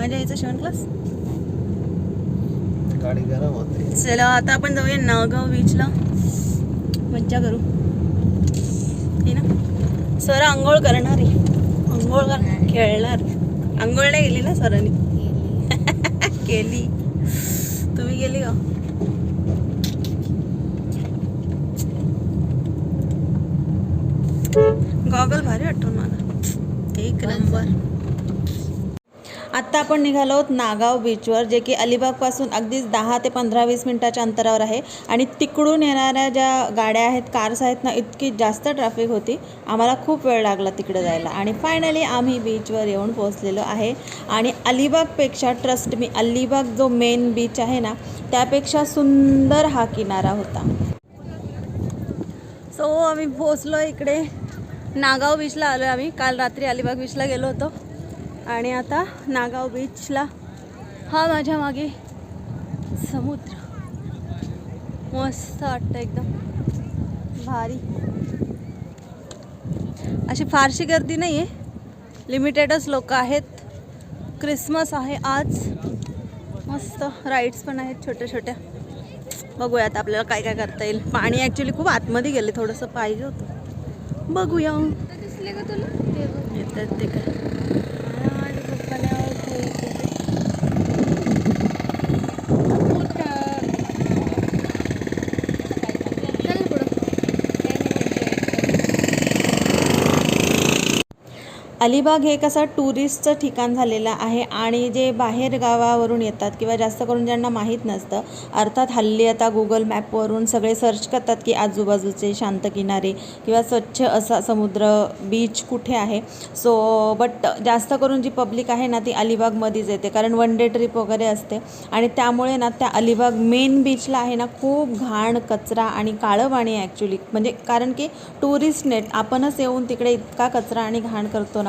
माझ्या यायचं शिवण क्लास गाडी गरम होते. चला आता आपण जाऊया नागाव बीचला मज्जा करू. हे ना? सर आंघोळ करणार आहे. आंघोळ कर खेळणार. आंघोळ नाही गेली ना सरांनी? केली तुम्ही गेली का? गॉगल भारी वाटतो मला. एक नंबर. आत्ता आपण निघालो आहोत नागाव बीचवर जे की अलिबागपासून अगदीच दहा ते पंधरा वीस मिनटाच्या अंतरावर आहे. आणि तिकडून येणाऱ्या ज्या गाड्या आहेत कार्स आहेत ना इतकी जास्त ट्रॅफिक होती. आम्हाला खूप वेळ लागला तिकडे जायला. आणि फायनली आम्ही बीचवर येऊन पोहोचलेलो आहे. आणि अलिबागपेक्षा ट्रस्ट मी अलिबाग जो मेन बीच आहे ना त्यापेक्षा सुंदर हा किनारा होता. सो आम्ही पोचलो इकडे. नागाव बीचला आलो आम्ही. काल रात्री अलिबाग बीचला गेलो होतो. आणि आता नागाव बीचला हा माझ्या मागे समुद्र. मस्त वाटतं एकदम. भारी. अशी फारशी गर्दी नाही आहे लिमिटेडच लोक आहेत. क्रिसमस आहे आज. मस्त राईड्स पण आहेत छोट्या छोट्या. बघूयात आपल्याला काय काय करता येईल. पाणी ॲक्च्युली खूप आतमध्ये गेले थोडंसं पाहिजे होतं. बघूया. दिसले का तुला? ते बघ. येतात ते काय माझ्या पप्पाला मोठा. चल पुढं. अलिबाग हे कसं टुरिस्टचं ठिकाण झालेलं आहे आणि जे बाहेर गावावरून येतात किंवा जास्त करून ज्यांना माहीत नसतं अर्थात हल्ली आता गुगल मॅपवरून सगळे सर्च करतात की आजूबाजूचे शांत किनारे किंवा स्वच्छ असा समुद्र बीच कुठे आहे. सो बट जास्त करून जी पब्लिक आहे ना ती अलिबागमध्येच येते कारण वन डे ट्रिप वगैरे असते आणि त्यामुळे ना त्या अलिबाग मेन बीचला आहे ना खूप घाण कचरा आणि काळं पाणी ॲक्च्युली म्हणजे कारण की टुरिस्ट नेट आपणच येऊन तिकडे इतका कचरा आणि घाण करतो ना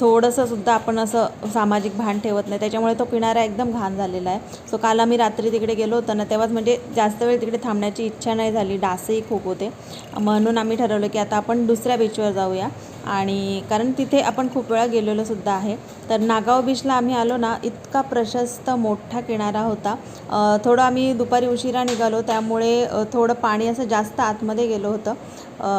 थोडंसं सुद्धा आपण असं सामाजिक भान ठेवत नाही. त्याच्यामुळे तो किनारा एकदम घाण झालेला आहे. सो काल आम्ही रात्री तिकडे गेलो होतो ना तेव्हाच म्हणजे जास्त वेळ तिकडे थांबण्याची इच्छा नाही झाली. डासही खूप होते. म्हणून आम्ही ठरवलं की आता आपण दुसऱ्या बीचवर जाऊया. आणि कारण तिथे आपण खूप वेळा गेलेलो सुद्धा आहे. तर नागाव बीचला आम्ही आलो ना इतका प्रशस्त मोठा किनारा होता. थोडं आम्ही दुपारी उशिरा निघालो. त्यामुळे थोडं पाणी असं जास्त आतमध्ये गेलो होतं.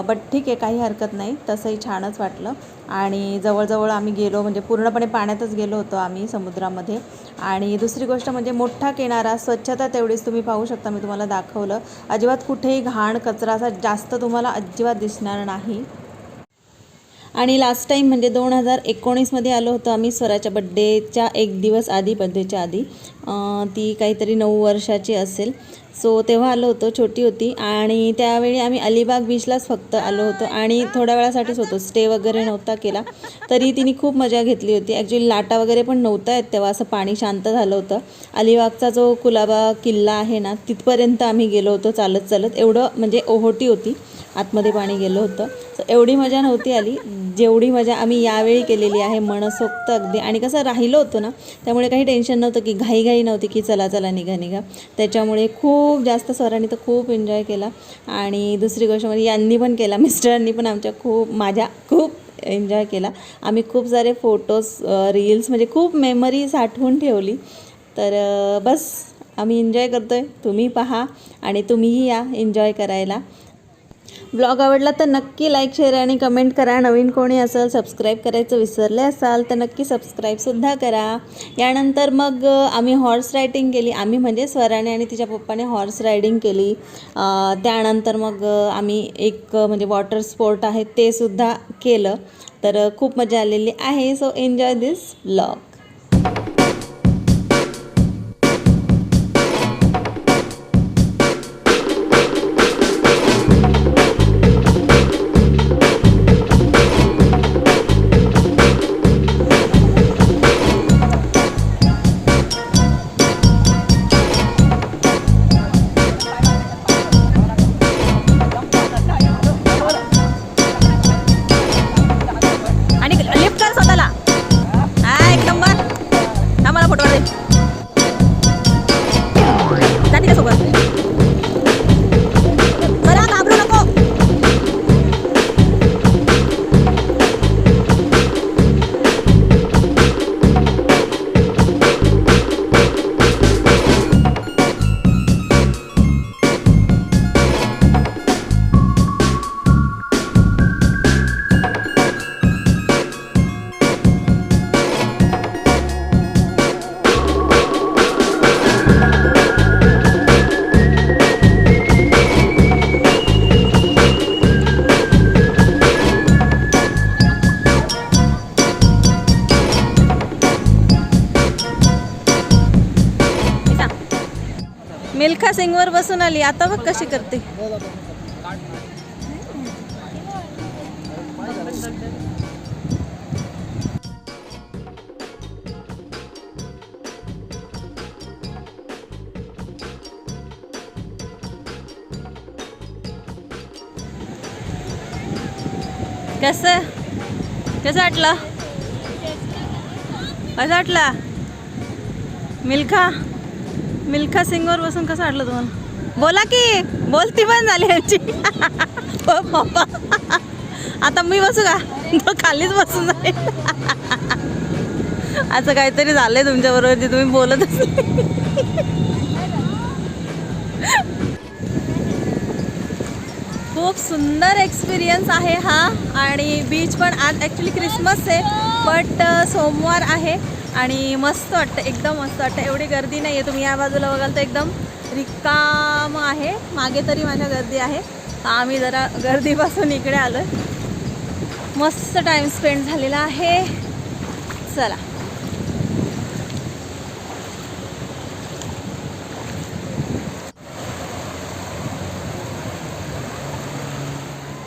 बट ठीक आहे काही हरकत नाही. तसंही छानच वाटलं. आणि जवळजवळ आम्ही गेलो म्हणजे पूर्णपणे पाण्यातच गेलो होतो आम्ही समुद्रामध्ये. आणि दुसरी गोष्ट म्हणजे मोठा किनारा स्वच्छता तेवढीच तुम्ही पाहू शकता मी तुम्हाला दाखवलं. अजिबात कुठेही घाण कचरा असा जास्त तुम्हाला अजिबात दिसणार नाही. आणि लास्ट टाईम म्हणजे दोन हजार एकोणीसमध्ये आलो होतो आम्ही स्वराच्या बड्डेच्या एक दिवस आधी बड्डेच्या आधी. ती काहीतरी नऊ वर्षाची असेल. सो तेव्हा आलो होतो छोटी होती. आणि त्यावेळी आम्ही अलिबाग बीचलाच फक्त आलो होतो. आणि थोड्या वेळासाठीच होतो. स्टे वगैरे नव्हता केला. तरी तिने खूप मजा घेतली होती. ॲक्च्युली लाटा वगैरे पण नव्हता येत तेव्हा. असं पाणी शांत झालं होतं. अलिबागचा जो कुलाबा किल्ला आहे ना तिथपर्यंत आम्ही गेलो होतो चालत चालत. एवढं म्हणजे ओहोटी होती. आतमध्ये पाणी गेलं होतं. सो एवढी मजा नव्हती आली. जेवढी मजा आम्ही यावेळी केलेली आहे मनसोक्त अगदी. आणि कसं राहिलो होतो ना त्यामुळे काही टेन्शन नव्हतं की घाईघाई नव्हती की चला चला निघा निघा. त्याच्यामुळे खूप खूप जास्त सरांनी तर खूप एन्जॉय केला. आणि दुसरी गोष्ट म्हणजे यांनी पण केला मिस्टरांनी पण आमच्या खूप माझ्या खूप एन्जॉय केला. आम्ही खूप सारे फोटोज रील्स म्हणजे खूप मेमरी साठवून ठेवली. तर बस आम्ही एन्जॉय करतो आहे तुम्ही पहा आणि तुम्हीही या एन्जॉय करायला. ब्लॉग आवडला तर नक्की लाईक शेअर आणि कमेंट करा. नवीन कोणी असेल सबस्क्राईब करायचं विसरले असाल तर नक्की सबस्क्राईबसुद्धा करा. यानंतर मग आम्ही हॉर्स रायडिंग केली. आम्ही म्हणजे स्वराने आणि तिच्या पप्पाने हॉर्स रायडिंग केली. त्यानंतर मग आम्ही एक म्हणजे वॉटर स्पोर्ट आहे ते सुद्धा केलं. तर खूप मजा आलेली आहे. So enjoy this blog Milkha सिंगवर बसून आली. आता बघ कशी करते. कसं? कसं वाटलं? कसं वाटलं? मिल्खा? मिल्खा सिंगवर बसून कसं वाटलं तुम्हाला? बोला की बोलती पण झाली यांची. बाबा. आता मी बसू का? तो खालीच बसून जाईल. असं काहीतरी झालंय तुमच्याबरोबर जे तुम्ही बोलतच नाही. खूप सुंदर एक्सपिरियन्स आहे हा. आणि बीच पण आज ॲक्च्युली क्रिसमस आहे बट सोमवार आहे. आणि मस्त वाटतं एकदम मस्त वाटतं. एवढी गर्दी नाही आहे तुम्ही या बाजूला बघाल तर एकदम रिकाम आहे. मागे तरी माझ्या गर्दी आहे. आम्ही जरा गर्दीपासून इकडे आलो मस्त टाईम स्पेंड झालेला आहे. चला.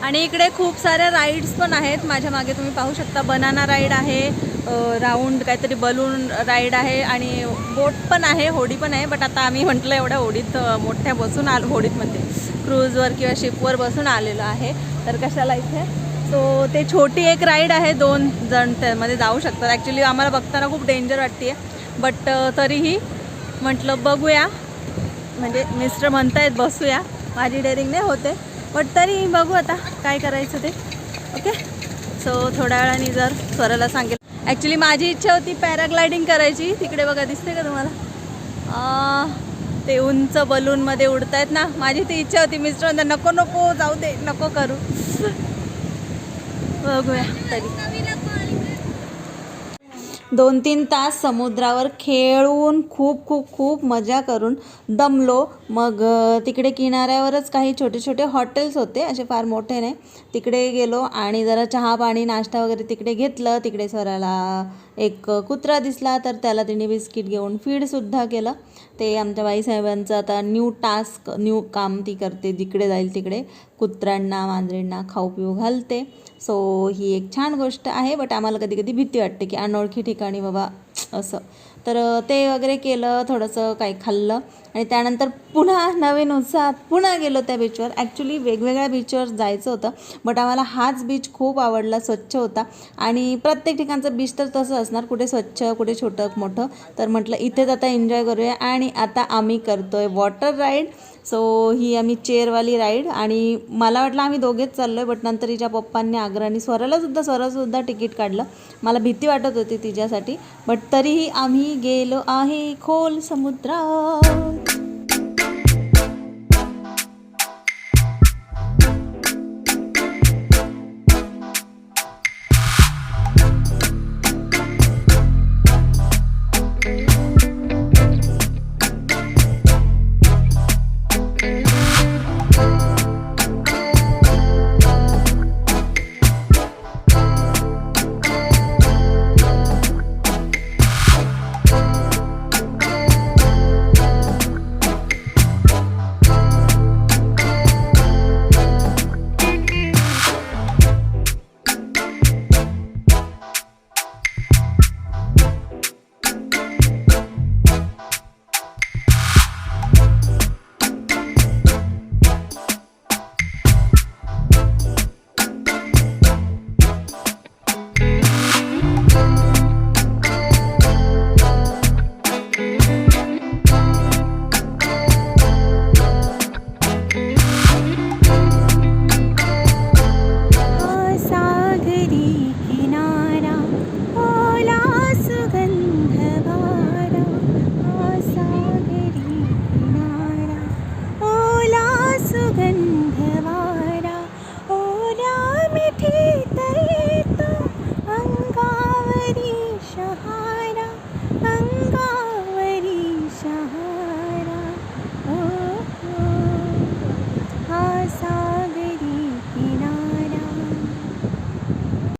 आणि इकडे खूप साऱ्या राईड्स पण आहेत. माझ्या मागे तुम्ही पाहू शकता बनाना राईड आहे राऊंड काहीतरी बलून राईड आहे आणि बोट पण आहे होडी पण आहे. बट आता आम्ही म्हटलं एवढ्या होडीत मोठ्या बसून आलो होडीतमध्ये. क्रूजवर किंवा शिपवर बसून आलेलो आहे. तर कशाला इथे? सो ते छोटी एक राईड आहे दोन जण त्यामध्ये जाऊ शकतात. ॲक्च्युली आम्हाला बघताना खूप डेंजर वाटते बट तरीही म्हटलं बघूया. म्हणजे मिस्टर म्हणतायत बसूया. माझी डेअरिंग नाही होते. बट तरी बघू आता काय करायचं ते. ओके सो थोड्या वेळाने जर स्वराला सांगेल. ॲक्च्युली माझी इच्छा होती पॅराग्लायडिंग करायची. तिकडे बघा दिसते का तुम्हाला? ते उंच बलूनमध्ये उडतायत ना. माझी ती इच्छा होती मिस्टर नको नको जाऊ दे नको करू. बघूया तरी. दोन तीन तास समुद्रावर खेळून खूप खूप खूप मजा करून दमलो. मग तिकडे किनाऱ्यावरच काही छोटे छोटे हॉटेल्स होते असे फार मोठे नाही. तिकडे गेलो आणि जरा चहा पाणी नाश्ता वगैरे तिकडे घेतलं. तिकडे स्वराला एक कुत्रा दिसला तर त्याला तिने बिस्किट घेऊन फीडसुद्धा केलं. ते आमच्या बाईसाहेबांचं आता न्यू टास्क न्यू काम ती करते जिकडे जाईल तिकडे कुत्र्यांना मांजरींना खाऊ पिऊ घालते. सो ही एक छान गोष्ट आहे बट आम्हाला कधी कधी भीती वाटते की अनोळखी ठिकाणी बाबा असं. तर ते वगैरे केलं थोडंसं काही खाल्लं. आणि त्यानंतर पुन्हा नवीन उत्साहात पुन्हा गेलो त्या बीचवर ॲक्च्युली वेगवेगळ्या बीचवर जायचं होतं बट आम्हाला हाच बीच खूप आवडला स्वच्छ होता. आणि प्रत्येक ठिकाणचं बीच तर तसं असणार कुठे स्वच्छ कुठे छोटं मोठं. तर म्हटलं इथेच आता एन्जॉय करूया आणि आता आम्ही करतो आहे वॉटर राईड सो ही आम्ही चेअरवाली राईड आणि मला वाटलं आम्ही दोघेच चाललो आहे बट नंतर हिच्या पप्पांनी आग्राने स्वरालासुद्धा स्वरासुद्धा तिकीट काढलं. मला भीती वाटत होती तिच्यासाठी बट तरीही आम्ही गेलो आहे खोल समुद्रात.